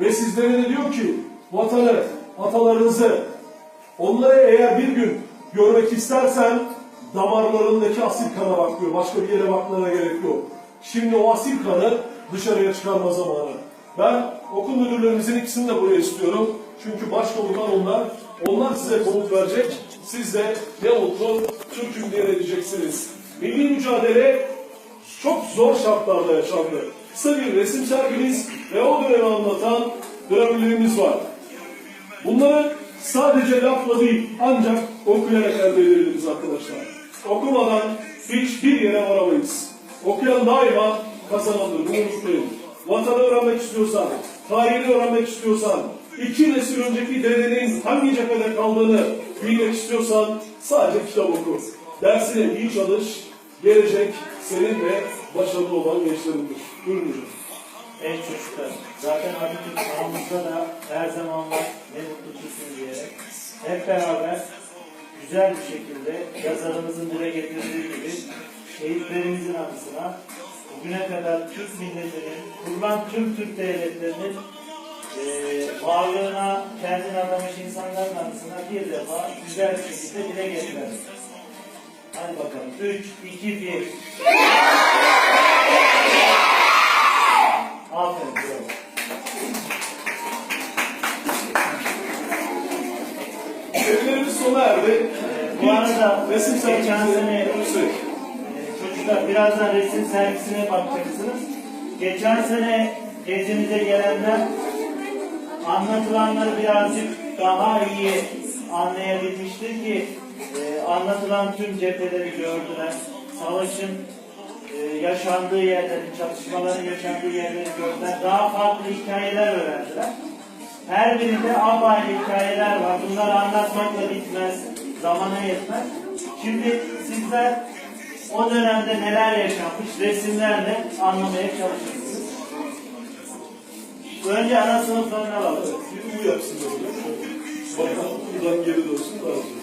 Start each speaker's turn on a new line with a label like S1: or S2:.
S1: Ve sizlere de diyor ki vatanı, atalarınızı, onları eğer bir gün görmek istersen damarlarındaki asil kana bak diyor. Başka bir yere bakmana gerek yok. Şimdi o asil kanı dışarıya çıkarma zamanı. Ben okul müdürlerimizin ikisini de buraya istiyorum. Çünkü başkomutan onlar. Onlar size komut verecek. Siz de ne mutlu Türk'üm diye diyeceksiniz. Milli mücadele çok zor şartlarda yaşandı. Kısa bir resim sergimiz ve o dönemi anlatan dönemlerimiz var. Bunları sadece lafla değil ancak okuyarak elde edebiliriz arkadaşlar. Okumadan hiçbir yere varamayız. Okuyan daima kazanandır. Bunu unutmayın. Vatanı öğrenmek istiyorsan, tarihini öğrenmek istiyorsan, iki nesil önceki dedenin hangi cephede kaldığını bilmek istiyorsan sadece kitap oku. Dersine iyi çalış, gelecek senin ve başarılı olan gençlerindir. Buyurun hocam.
S2: Evet çocuklar, zaten Atatürk çağımızda da her zaman var ne mutlu Türk'üm diyerek hep beraber güzel bir şekilde yazarımızın dile getirdiği gibi şehitlerimizin anısına bugüne kadar Türk milletinin, kurulan tüm Türk devletlerinin eee varlığına kendini adamış insanların anısına bir defa güzel bir şekilde dile getirelim. Hadi bakalım. 3, 2, 1. Aferin. bravo.
S1: Evlerimiz sona erdi.
S2: Bu arada
S1: resim
S2: geçen sene çocuklar birazdan resim sergisine bakacaksınız. Geçen sene gezimize gelenler anlatılanları birazcık daha iyi anlayabilmiştir ki e, anlatılan tüm cepheleri gördüler. Savaşın e, yaşandığı yerleri, çatışmaların yaşandığı yerleri gördüler. Daha farklı hikayeler öğrendiler. Her birinde apayrı hikayeler var. Bunları anlatmakla bitmez. Zamana yetmez. Şimdi sizler o dönemde neler yaşanmış resimlerle anlamaya çalışırsınız. Önce ana sınıflarına bakalım.
S1: Bir U yapsın. Bakalım buradan geri dönsün daha güzel.